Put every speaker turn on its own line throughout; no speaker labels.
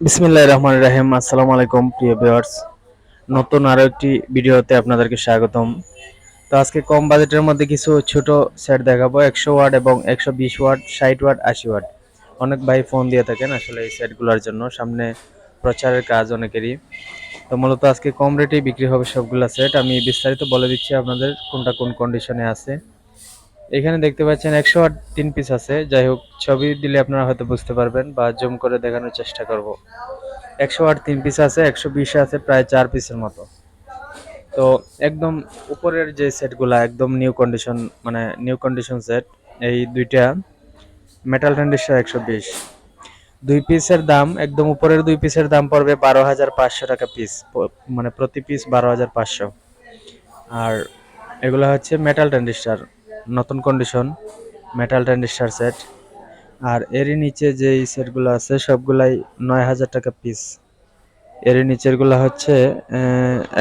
বিসমিল্লাহির রহমানির রহিম। আসসালামু আলাইকুম, প্রিয় ভিউয়ার্স। নতুন আরও একটি ভিডিওতে আপনাদেরকে স্বাগতম। তো আজকে কম বাজেটের মধ্যে কিছু ছোট সেট দেখাবো, একশো ওয়াট এবং একশো বিশ ওয়াট, ষাট ওয়াট, আশি ওয়াট। অনেক ভাই ফোন দিয়ে থাকেন আসলে এই সেটগুলোর জন্য। সামনে প্রচারের কাজ অনেকেরই। তো মূলত আজকে কম রেটেই বিক্রি হবে সবগুলো সেট আমি বিস্তারিত বলে দিচ্ছি আপনাদের কোনটা কোন কন্ডিশনে আছে। এখানে দেখতে পাচ্ছেন একশো আট তিন পিস আছে। যাই হোক ছবি দিলে আপনারা হয়তো বুঝতে পারবেন বা জুম করে দেখানোর চেষ্টা করব। একশো আট তিন পিস আছে, একশো বিশ আছে, প্রায় চার পিসের মতো। তো একদম উপরের যে সেটগুলা একদম নিউ কন্ডিশন মানে নিউ কন্ডিশন সেট এই দুইটা মেটাল ট্যান্ডিস্টার একশো বিশ। দুই পিসের দাম, একদম উপরের দুই পিসের দাম পড়বে বারো হাজার পাঁচশো টাকা পিস মানে প্রতি পিস বারো হাজার পাঁচশো। আর এগুলো হচ্ছে মেটাল ট্যান্ডিস্টার নতুন কন্ডিশন মেটাল ট্যান্ডিস্টার সেট আর এরই নিচে যে সেটগুলো আছে, সবগুলাই নয় হাজার টাকা পিস এর নিচেরগুলো হচ্ছে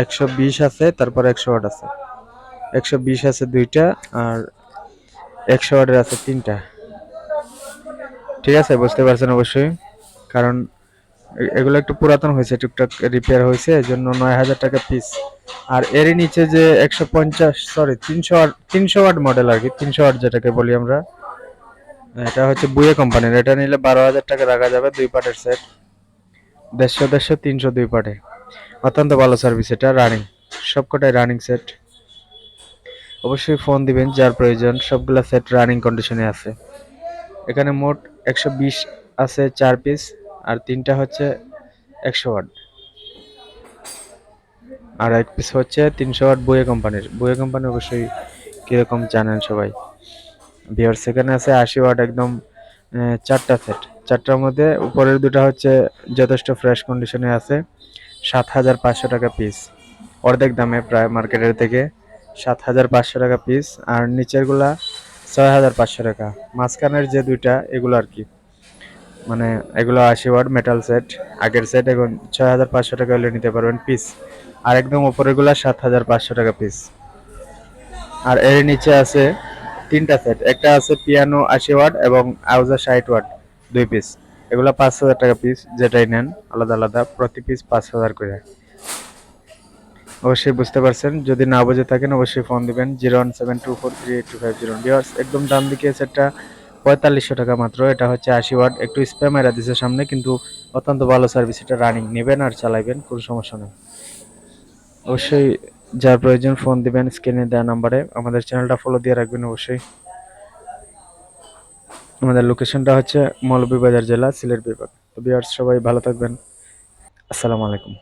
একশো বিশ আছে, তারপর একশো ওয়াট আছে। একশো বিশ আছে দুইটা, আর একশো ওয়াটের আছে তিনটা। ঠিক আছে, বুঝতে পারছেন অবশ্যই? কারণ এগুলো একটু পুরাতন হয়েছে, টুকটাক রিপেয়ার হয়েছে এই জন্য নয় হাজার টাকা পিস আর এরই নিচে যে একশো পঞ্চাশ সরি তিনশো আট তিনশো আট মডেল আর কি, তিনশো আট যেটাকে বলি আমরা, এটা হচ্ছে বুয়ে কোম্পানির। এটা নিলে বারো হাজার টাকা রাখা যাবে দুই পার্টের সেট দেড়শো দেড়শো, তিনশো দুই পার্টে অত্যন্ত ভালো সার্ভিস এটা রানিং সবকটাই রানিং সেট অবশ্যই ফোন দিবেন, যার প্রয়োজন, সবগুলা সেট রানিং কন্ডিশনে আছে। এখানে মোট একশো বিশ আছে চার পিস আর তিনটা হচ্ছে একশো ওয়াট। আর এক পিস হচ্ছে তিনশো ওয়াট বুয়ে কোম্পানির। বুয়ে কোম্পানি অবশ্যই কীরকম জানেন সবাই। বিয়ার সেখানে আছে আশি ওয়াট একদম চারটা সেট চারটার মধ্যে উপরের দুটো হচ্ছে যথেষ্ট ফ্রেশ কন্ডিশনে আছে। সাত হাজার পাঁচশো টাকা পিস অর্ধেক দামে প্রায় মার্কেটের থেকে সাত হাজার পাঁচশো টাকা পিস আর নিচেরগুলা ছয় হাজার পাঁচশো টাকা। মাঝখানের যে দুইটা, এগুলো আর কি। মানে এগুলো আশি ওয়াট মেটাল সেট আগের সেট এখন ছয় হাজার পাঁচশো টাকা হলে নিতে পারবেন পিস আর একদম উপরেগুলা সাত হাজার পাঁচশো টাকা পিস আর এর নিচে আছে তিনটা সেট একটা আছে পিয়ানো আশি ওয়াট এবং আউজা ষাট ওয়াট, দুই পিস এগুলো পাঁচ হাজার টাকা পিস যেটাই নেন, আলাদা আলাদা, প্রতি পিস পাঁচ হাজার করে। অবশ্যই বুঝতে পারছেন, যদি না বুঝে থাকেন অবশ্যই ফোন দিবেন, zero one seven two four three eight two five zero. একদম দাম দিকে সেটটা পঁয়তাল্লিশশো টাকা মাত্র। এটা হচ্ছে আশি ওয়াট। একটু স্প্যাম এরা দিছে সামনে, কিন্তু অত্যন্ত ভালো সার্ভিস এটা রানিং নেবেন আর চালাইবেন, কোনো সমস্যা নেই। অবশ্যই যার প্রয়োজন ফোন দিবেন স্ক্রিনে দেওয়া নাম্বারে আমাদের চ্যানেলটা ফলো দিয়ে রাখবেন অবশ্যই। আমাদের লোকেশনটা হচ্ছে মৌলভীবাজার জেলা, সিলেট বিভাগ। তো বিয়ার্স সবাই ভালো থাকবেন। আসসালামু আলাইকুম।